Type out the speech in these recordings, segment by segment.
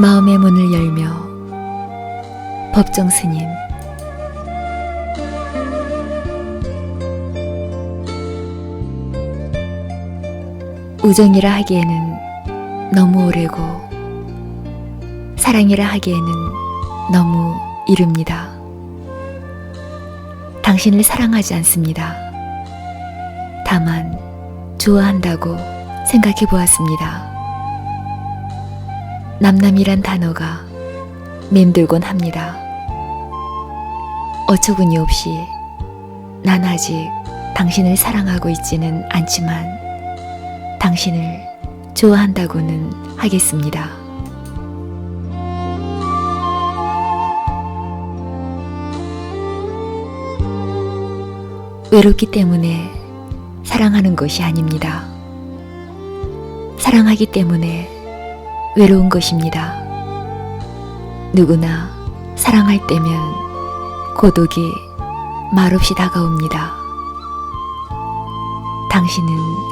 마음의 문을 열며 법정 스님 우정이라 하기에는 너무 오래고 사랑이라 하기에는 너무 이릅니다. 당신을 사랑하지 않습니다. 다만 좋아한다고 생각해 보았습니다. 남남이란 단어가 맴돌곤 합니다. 어처구니 없이 난 아직 당신을 사랑하고 있지는 않지만 당신을 좋아한다고는 하겠습니다. 외롭기 때문에 사랑하는 것이 아닙니다. 사랑하기 때문에 외로운 것입니다. 누구나 사랑할 때면 고독이 말없이 다가옵니다. 당신은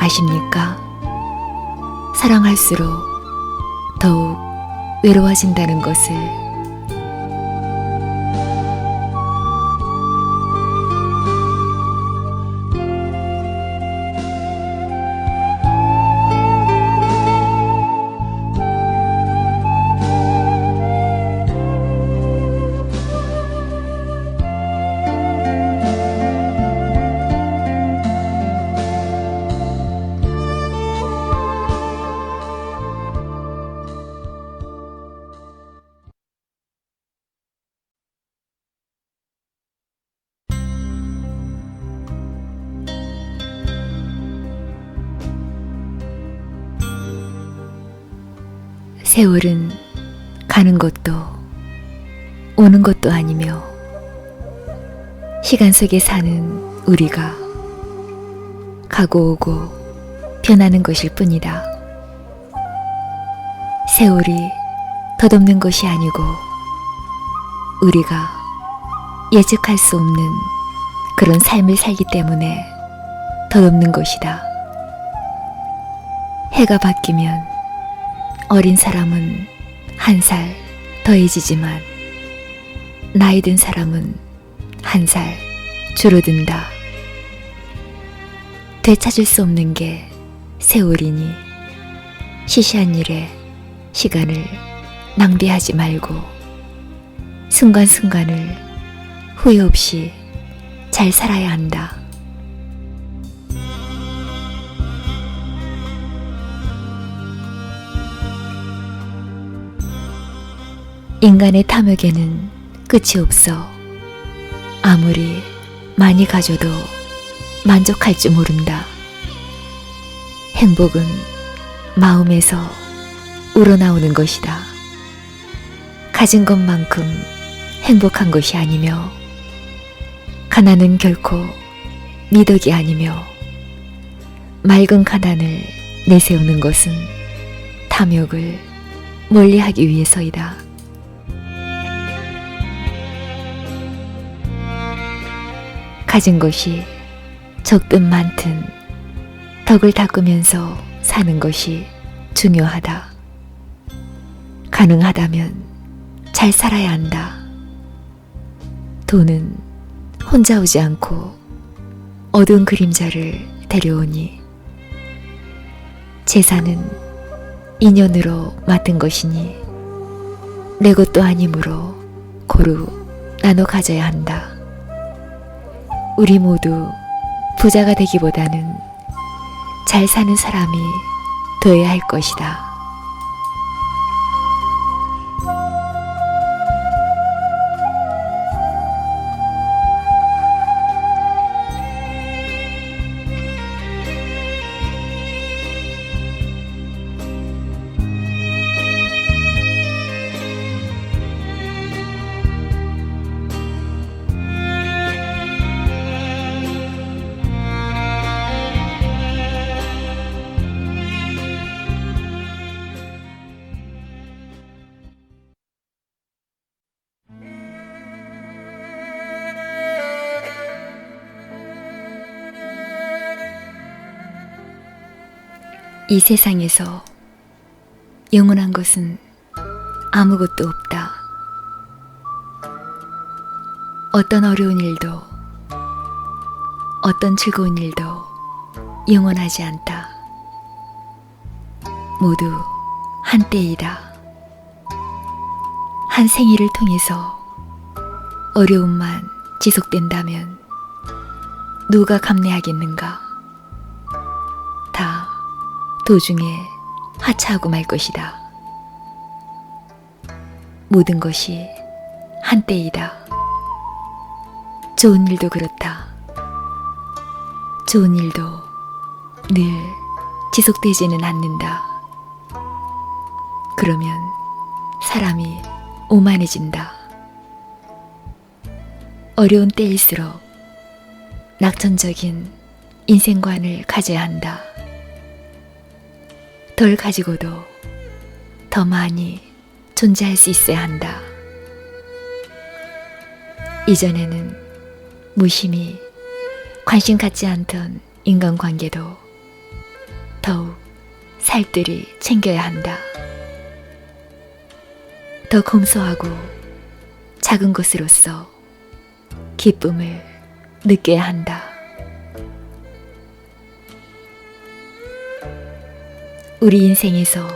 아십니까? 사랑할수록 더욱 외로워진다는 것을 세월은 가는 것도 오는 것도 아니며 시간 속에 사는 우리가 가고 오고 변하는 것일 뿐이다. 세월이 덧없는 것이 아니고 우리가 예측할 수 없는 그런 삶을 살기 때문에 덧없는 것이다. 해가 바뀌면 어린 사람은 한 살 더해지지만 나이 든 사람은 한 살 줄어든다. 되찾을 수 없는 게 세월이니 시시한 일에 시간을 낭비하지 말고 순간순간을 후회 없이 잘 살아야 한다. 인간의 탐욕에는 끝이 없어 아무리 많이 가져도 만족할 줄 모른다. 행복은 마음에서 우러나오는 것이다. 가진 것만큼 행복한 것이 아니며 가난은 결코 미덕이 아니며 맑은 가난을 내세우는 것은 탐욕을 멀리하기 위해서이다. 가진 것이 적든 많든 덕을 닦으면서 사는 것이 중요하다. 가능하다면 잘 살아야 한다. 돈은 혼자 오지 않고 어두운 그림자를 데려오니 재산은 인연으로 맡은 것이니 내 것도 아니므로 고루 나눠 가져야 한다. 우리 모두 부자가 되기보다는 잘 사는 사람이 되어야 할 것이다. 이 세상에서 영원한 것은 아무것도 없다. 어떤 어려운 일도, 어떤 즐거운 일도 영원하지 않다. 모두 한때이다. 한 생일을 통해서 어려움만 지속된다면 누가 감내하겠는가? 다 도중에 하차하고 말 것이다. 모든 것이 한때이다. 좋은 일도 그렇다. 좋은 일도 늘 지속되지는 않는다. 그러면 사람이 오만해진다. 어려운 때일수록 낙천적인 인생관을 가져야 한다. 덜 가지고도 더 많이 존재할 수 있어야 한다. 이전에는 무심히 관심 갖지 않던 인간관계도 더욱 살뜰히 챙겨야 한다. 더 검소하고 작은 것으로서 기쁨을 느껴야 한다. 우리 인생에서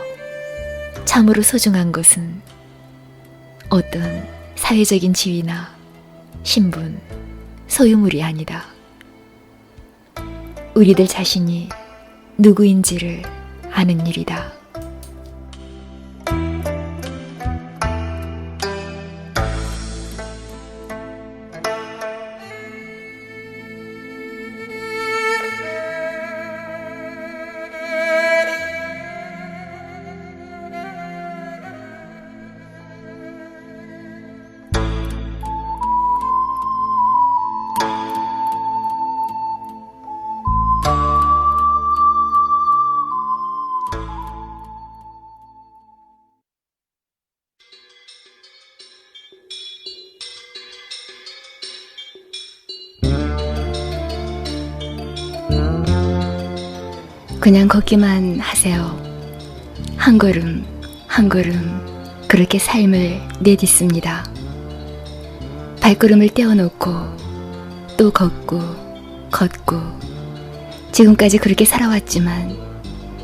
참으로 소중한 것은 어떤 사회적인 지위나 신분, 소유물이 아니다. 우리들 자신이 누구인지를 아는 일이다. 그냥 걷기만 하세요. 한 걸음, 한 걸음, 그렇게 삶을 내딛습니다. 발걸음을 떼어놓고, 또 걷고, 걷고, 지금까지 그렇게 살아왔지만,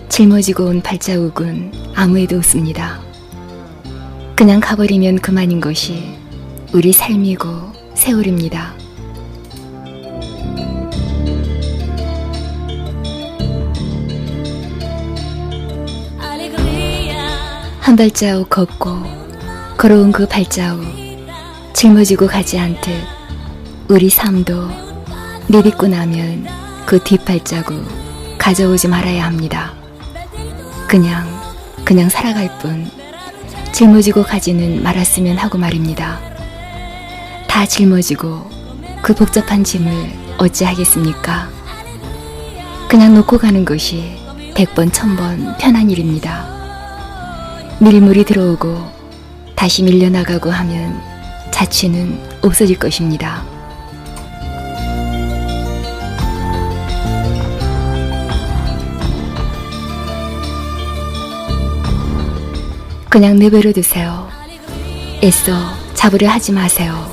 짊어지고 온 발자국은 아무에도 없습니다. 그냥 가버리면 그만인 것이 우리 삶이고 세월입니다. 한 발자국 걷고 걸어온 그 발자국 짊어지고 가지 않듯 우리 삶도 내딛고 나면 그 뒷발자국 가져오지 말아야 합니다. 그냥 그냥 살아갈 뿐 짊어지고 가지는 말았으면 하고 말입니다. 다 짊어지고 그 복잡한 짐을 어찌 하겠습니까? 그냥 놓고 가는 것이 백번 천 번 편한 일입니다. 밀물이 들어오고 다시 밀려나가고 하면 자취는 없어질 것입니다. 그냥 내버려 두세요. 애써 잡으려 하지 마세요.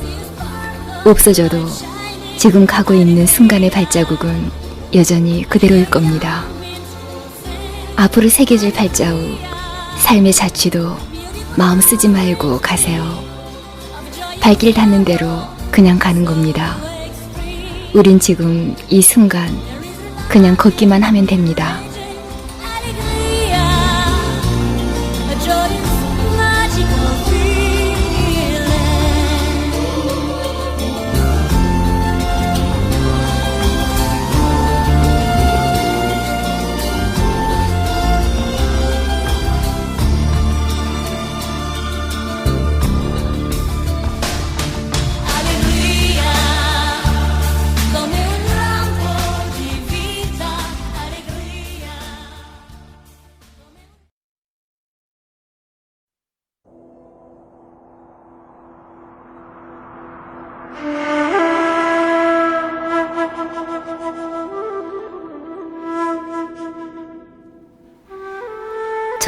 없어져도 지금 가고 있는 순간의 발자국은 여전히 그대로일 겁니다. 앞으로 새겨질 발자국, 삶의 자취도 마음 쓰지 말고 가세요. 발길 닿는 대로 그냥 가는 겁니다. 우린 지금 이 순간 그냥 걷기만 하면 됩니다.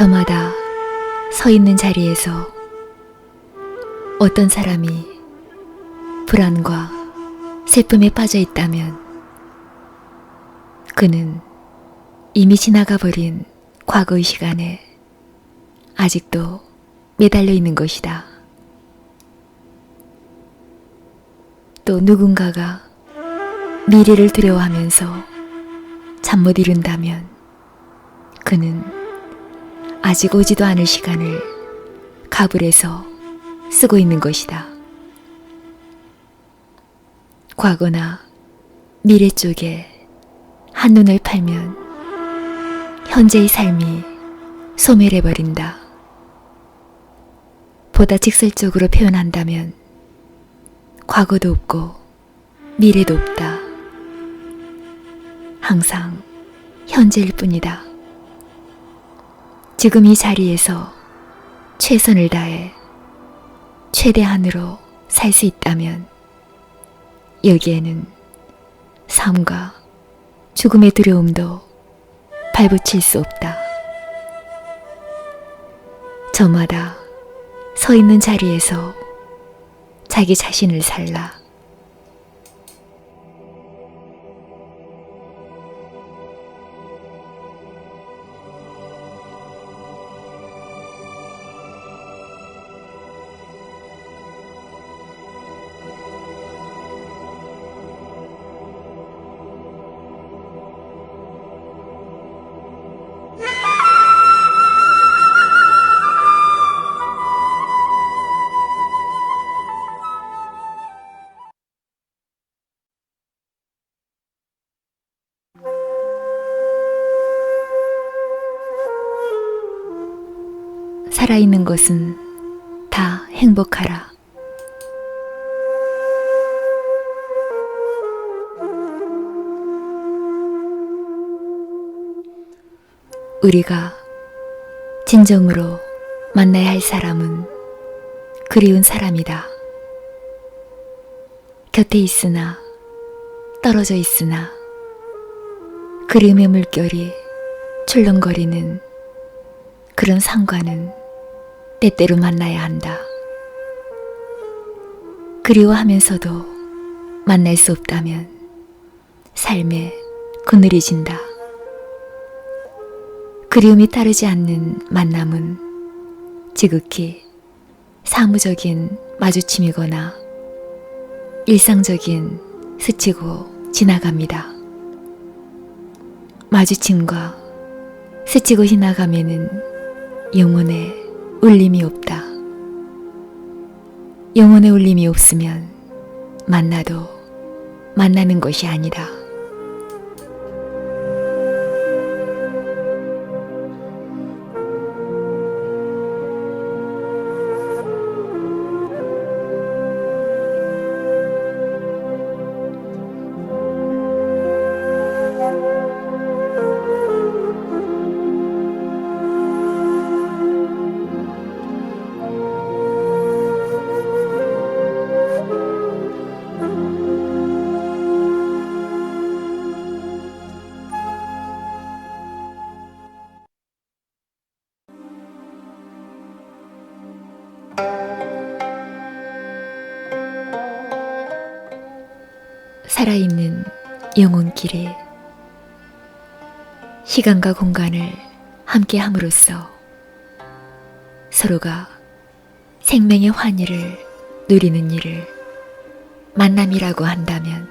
저마다 서 있는 자리에서 어떤 사람이 불안과 슬픔에 빠져 있다면 그는 이미 지나가 버린 과거의 시간에 아직도 매달려 있는 것이다. 또 누군가가 미래를 두려워하면서 잠 못 이룬다면 그는 아직 오지도 않을 시간을 가불에서 쓰고 있는 것이다. 과거나 미래 쪽에 한눈을 팔면 현재의 삶이 소멸해버린다. 보다 직설적으로 표현한다면 과거도 없고 미래도 없다. 항상 현재일 뿐이다. 지금 이 자리에서 최선을 다해 최대한으로 살 수 있다면 여기에는 삶과 죽음의 두려움도 발붙일 수 없다. 저마다 서 있는 자리에서 자기 자신을 살라. 살아있는 것은 다 행복하라. 우리가 진정으로 만나야 할 사람은 그리운 사람이다. 곁에 있으나 떨어져 있으나 그림의 물결이 출렁거리는 그런 상관은 때때로 만나야 한다. 그리워하면서도 만날 수 없다면 삶에 그늘이 진다. 그리움이 따르지 않는 만남은 지극히 사무적인 마주침이거나 일상적인 스치고 지나갑니다. 마주침과 스치고 지나가면은 영혼에 울림이 없다. 영혼의 울림이 없으면 만나도 만나는 것이 아니다. 살아있는 영혼길에 시간과 공간을 함께 함으로써 서로가 생명의 환희를 누리는 일을 만남이라고 한다면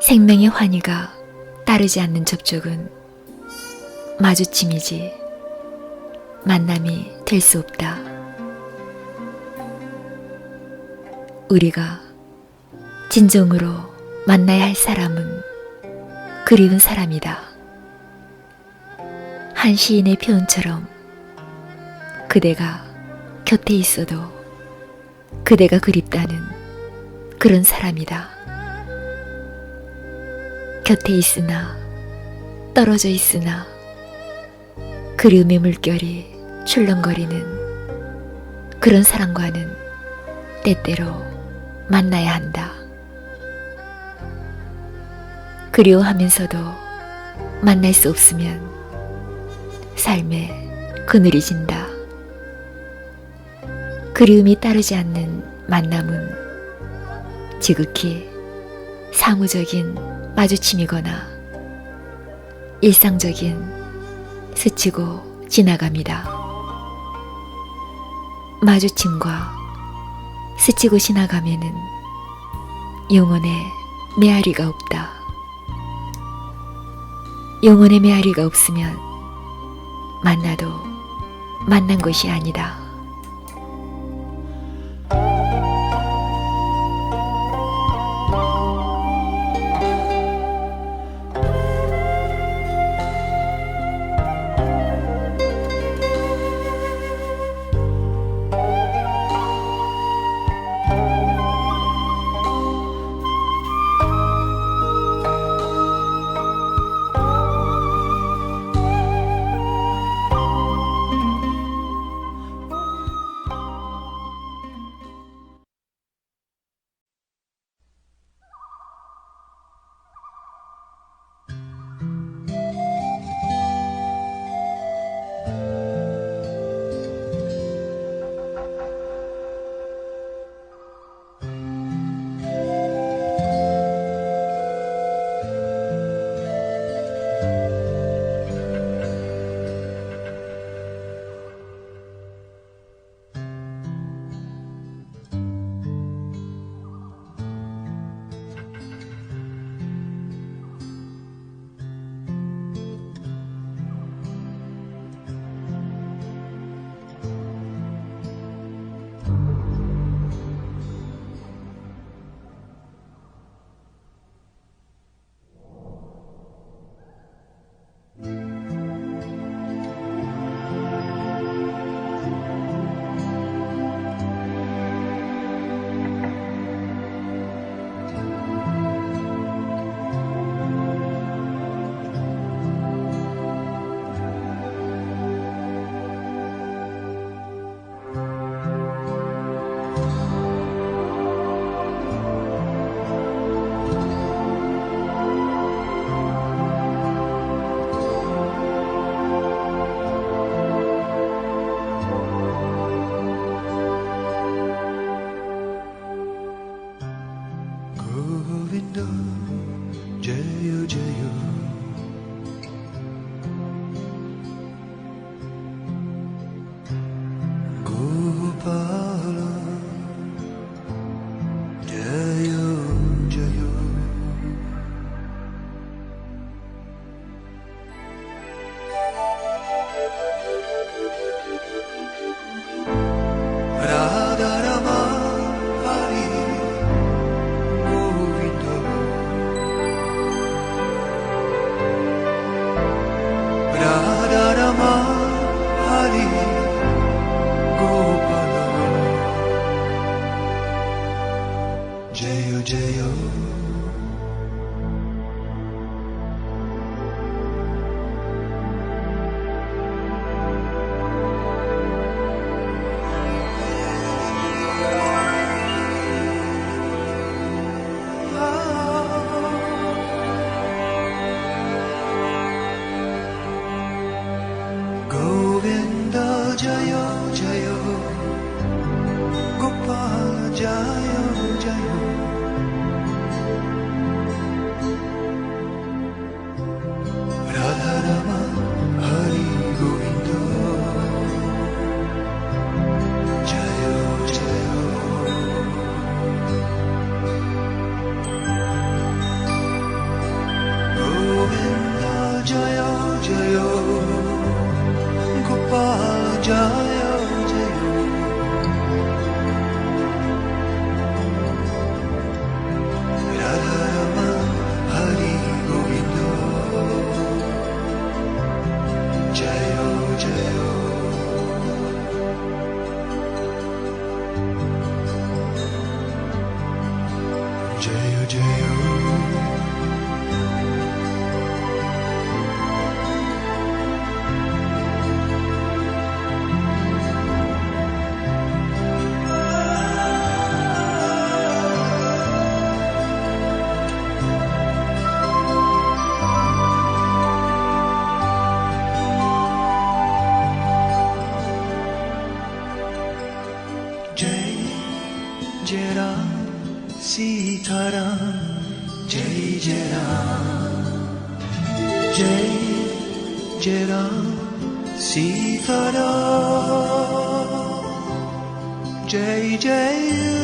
생명의 환희가 따르지 않는 접촉은 마주침이지 만남이 될 수 없다. 우리가 진정으로 만나야 할 사람은 그리운 사람이다. 한 시인의 표현처럼 그대가 곁에 있어도 그대가 그립다는 그런 사람이다. 곁에 있으나 떨어져 있으나 그리움의 물결이 출렁거리는 그런 사람과는 때때로 만나야 한다. 그리워하면서도 만날 수 없으면 삶에 그늘이 진다. 그리움이 따르지 않는 만남은 지극히 사무적인 마주침이거나 일상적인 스치고 지나갑니다. 마주침과 스치고 지나가면은 영혼의 메아리가 없다. 영혼의 메아리가 없으면 만나도 만난 것이 아니다. 자 जय जय राम सीताराम जय जय